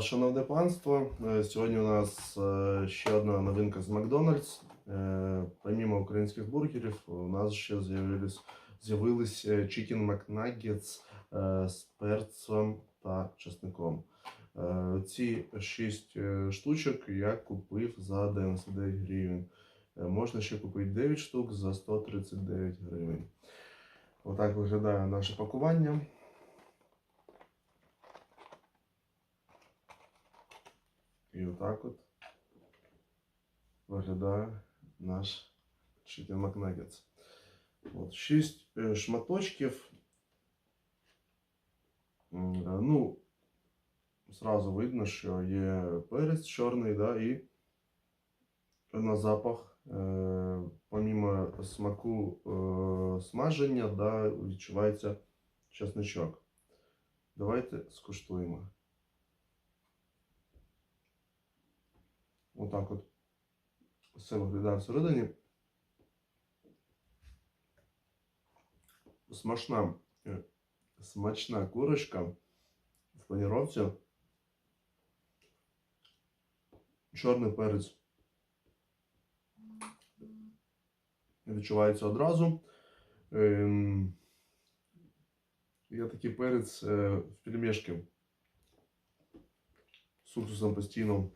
шановне панство. Е, Сьогодні у нас е, ще одна новинка з Макдональдс. Е, Помимо українських бургерів, у нас ще з'явились Chicken McNuggets з перцем та чесником. Ці 6 штучок я купив за 99 гривень. Можна ще купити 9 штук за 139 гривень. Отак виглядає наше пакування. І отак от виглядає наш Chicken McNuggets. От, 6 е, шматочків. Е, Ну, зразу видно, що є перець чорний, да, і на запах, е, помімо смаку е, смаження, да, відчувається чесничок. Давайте скуштуємо. Отак от все виглядає всередині. Смачна, е, смачна курочка в паніровці. Чорний перець відчувається одразу. Ем, Є такий перець е, в пельмешки з уксусом постійно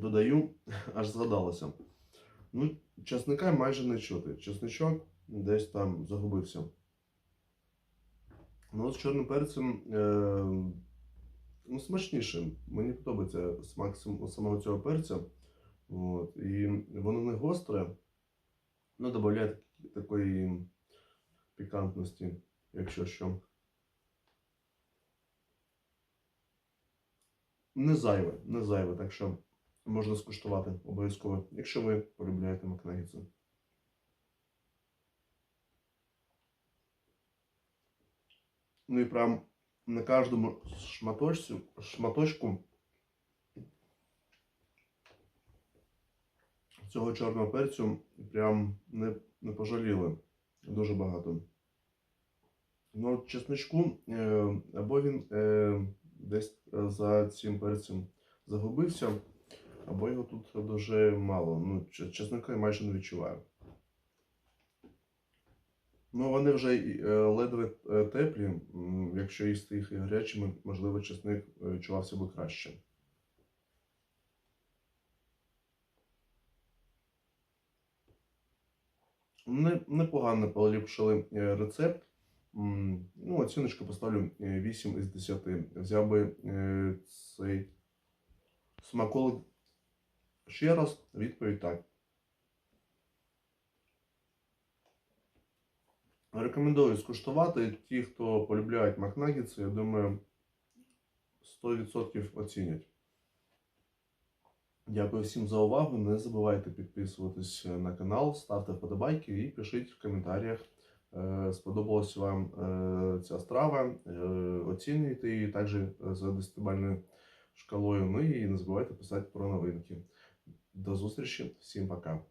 додаю, аж згадалося. Ну, чесника майже не чути. Чесничок десь там загубився. Ну, з чорним перцем е, ну, смачніше. Мені подобається смак самого цього перця. От, і воно не гостре, ну, додає такої пікантності, якщо що. Не зайве, не зайве, так що можна скуштувати обов'язково, якщо ви полюбляєте макнагетси. Ну і прям на кожному шматочку, шматочку цього чорного перцю прям не, не пожаліли дуже багато. Ну, чесничку, е, або він е, десь е, за цим перцем загубився, або його тут дуже мало. Ну, че- чесника я майже не відчуваю. Ну, вони вже е, ледве е, теплі. Якщо їсти їх гарячими, можливо, чесник е, відчувався би краще. Непогано поліпшили рецепт. Ну, оціночку поставлю е, 8 із 10. Взяв би цей смаколик ще раз, відповідь так. Рекомендую скуштувати. Ті, хто полюбляють макнагетси, я думаю, 100% оцінять. Дякую всім за увагу. Не забувайте підписуватись на канал, ставте вподобайки і пишіть в коментарях, е, сподобалась вам е, ця страва. е, Оцінюйте її також за 10-бальною шкалою. Ну і не забувайте писати про новинки. До зустрічі, всім пока.